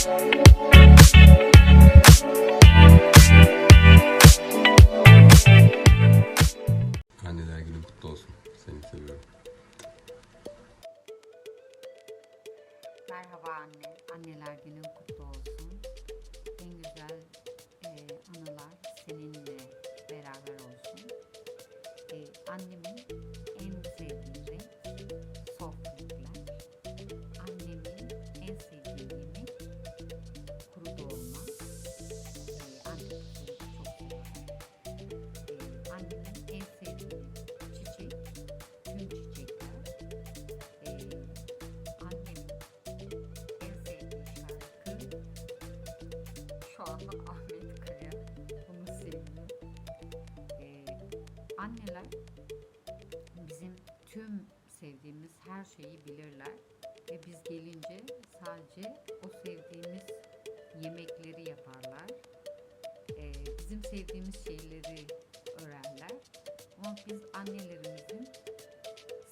Anneler günün kutlu seviyorum. Merhaba anne. Anneler günün kutlu şu anda Ahmet Kaya. Onu seviyorum. Ee, anneler bizim tüm sevdiğimiz her şeyi bilirler ve biz gelince sadece o sevdiğimiz yemekleri yaparlar. Ee, bizim sevdiğimiz şeyleri örerler. Ama biz annelerimizin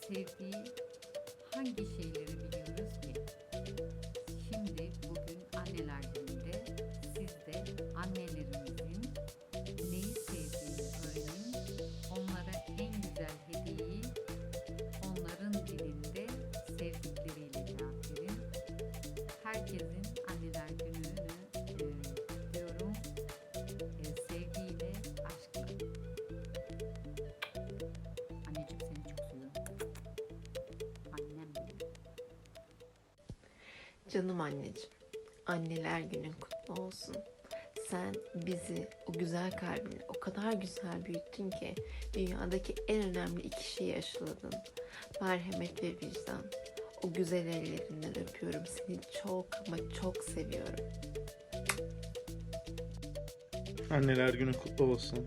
sevdiği hangi şeyleri biliyoruz Herkesin anneler gününü e, diyorum e, sevgiyle, aşkla. Anneciğim seni çok seviyorum. Annem benim. Canım anneciğim, anneler günün kutlu olsun. Sen bizi o güzel kalbinle o kadar güzel büyüttün ki dünyadaki en önemli iki şeyi aşıladın. Merhamet ve vicdan. O güzel ellerinden öpüyorum. Seni çok ama çok seviyorum. Anneler günü kutlu olsun.